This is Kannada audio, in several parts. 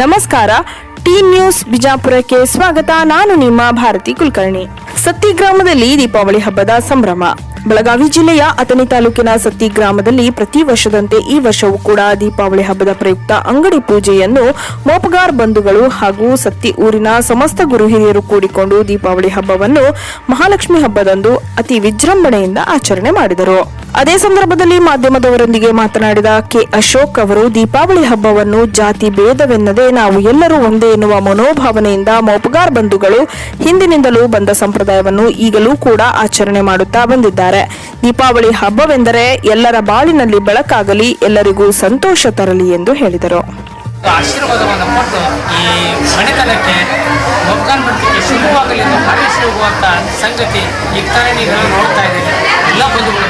ನಮಸ್ಕಾರ. ಟಿ ನ್ಯೂಸ್ ಬಿಜಾಪುರಕ್ಕೆ ಸ್ವಾಗತ. ನಾನು ನಿಮ್ಮ ಭಾರತಿ ಕುಲಕರ್ಣಿ. ಸತ್ತಿ ಗ್ರಾಮದಲ್ಲಿ ದೀಪಾವಳಿ ಹಬ್ಬದ ಸಂಭ್ರಮ. ಬೆಳಗಾವಿ ಜಿಲ್ಲೆಯ ಅತನಿ ತಾಲೂಕಿನ ಸತ್ತಿ ಗ್ರಾಮದಲ್ಲಿ ಪ್ರತಿ ವರ್ಷದಂತೆ ಈ ವರ್ಷವೂ ಕೂಡ ದೀಪಾವಳಿ ಹಬ್ಬದ ಪ್ರಯುಕ್ತ ಅಂಗಡಿ ಪೂಜೆಯನ್ನು ಮೋಪಗಾರ್ ಬಂಧುಗಳು ಹಾಗೂ ಸತ್ತಿ ಊರಿನ ಸಮಸ್ತ ಗುರು ಹಿರಿಯರು ಕೂಡಿಕೊಂಡು ದೀಪಾವಳಿ ಹಬ್ಬವನ್ನು ಮಹಾಲಕ್ಷ್ಮಿ ಹಬ್ಬದಂದು ಅತಿ ವಿಜೃಂಭಣೆಯಿಂದ ಆಚರಣೆ ಮಾಡಿದರು. ಅದೇ ಸಂದರ್ಭದಲ್ಲಿ ಮಾಧ್ಯಮದವರೊಂದಿಗೆ ಮಾತನಾಡಿದ ಕೆ ಅಶೋಕ್ ಅವರು, ದೀಪಾವಳಿ ಹಬ್ಬವನ್ನು ಜಾತಿ ಭೇದವೆನ್ನದೆ ನಾವು ಎಲ್ಲರೂ ಒಂದೇ ಎನ್ನುವ ಮನೋಭಾವನೆಯಿಂದ ಮೌಪಗಾರ್ ಬಂಧುಗಳು ಹಿಂದಿನಿಂದಲೂ ಬಂದ ಸಂಪ್ರದಾಯವನ್ನು ಈಗಲೂ ಕೂಡ ಆಚರಣೆ ಮಾಡುತ್ತಾ ಬಂದಿದ್ದಾರೆ. ದೀಪಾವಳಿ ಹಬ್ಬವೆಂದರೆ ಎಲ್ಲರ ಬಾಳಿನಲ್ಲಿ ಬೆಳಕಾಗಲಿ, ಎಲ್ಲರಿಗೂ ಸಂತೋಷ ತರಲಿ ಎಂದು ಹೇಳಿದರು. ಆಶೀರ್ವಾದವನ್ನು ಈ ಮೊಗ್ಗನ್ ಶುಭವಾಗಲಿ ಎಂದು ಹಾರೈಸಿ ಸಂಗತಿ ಈ ನೀವು ನೋಡ್ತಾ ಇದ್ದೀವಿ. ಎಲ್ಲ ಬಂಧುಗಳು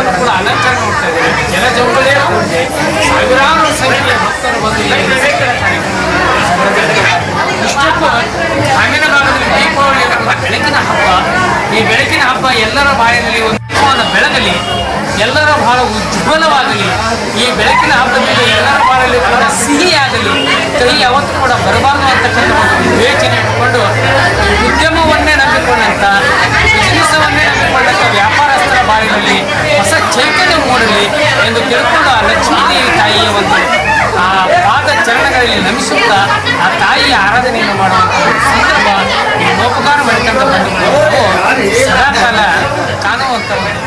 ಎಲ್ಲವನ್ನು ಕೂಡ ಅಲಂಕಾರ ಮಾಡ್ತಾ ಇದ್ದಾರೆ. ಜನಜಂಗುಳೇ ಕೂಡಿದೆ ಸಾವಿರಾರು ಸಂಖ್ಯೆಯ ಭಕ್ತರು ಬಂದು ಈ ವಿವೇಕದ ಕಾರ್ಯಕ್ರಮವನ್ನು ಇಷ್ಟಕ್ಕೂ ಗ್ರಾಮೀಣ ಭಾಗದಲ್ಲಿ ದೀಪಾವಳಿ ಅನ್ನೋದು ಬೆಳಕಿನ ಹಬ್ಬ. ಈ ಬೆಳಕಿನ ಹಬ್ಬ ಎಲ್ಲರ ಬಾಳಿನಲ್ಲಿ ಒಂದು ಬೆಳಗಲಿ, ಎಲ್ಲರ ಬಹಳ ಉಜ್ವಲವಾಗಲಿ, ಈ ಬೆಳಕಿನ ಹಬ್ಬದಲ್ಲಿ ಎಲ್ಲರ ಬಾಳಲ್ಲಿ ಬಹಳ ಸಿಹಿಯಾಗಲಿ, ಕೈ ಯಾವತ್ತೂ ಕೂಡ ಬರಬಾರದು ಅಂತಕ್ಕಂಥ ಒಂದು ವಿವೇಚನೆ ಒಂದು ಆ ಪಾದ ಚರಣಗಳಲ್ಲಿ ನಮಿಸುತ್ತಾ ಆ ತಾಯಿಯ ಆರಾಧನೆಯನ್ನು ಮಾಡುವಂಥ ಒಂದು ಸಂದರ್ಭ ಈ ಮೋಪಗಾರ ಮಾಡಿಕೊಂಡ ಬಂದಿದ್ದು ಸದಾಕಾಲ ಕಾಣುವಂಥ ಒಂದು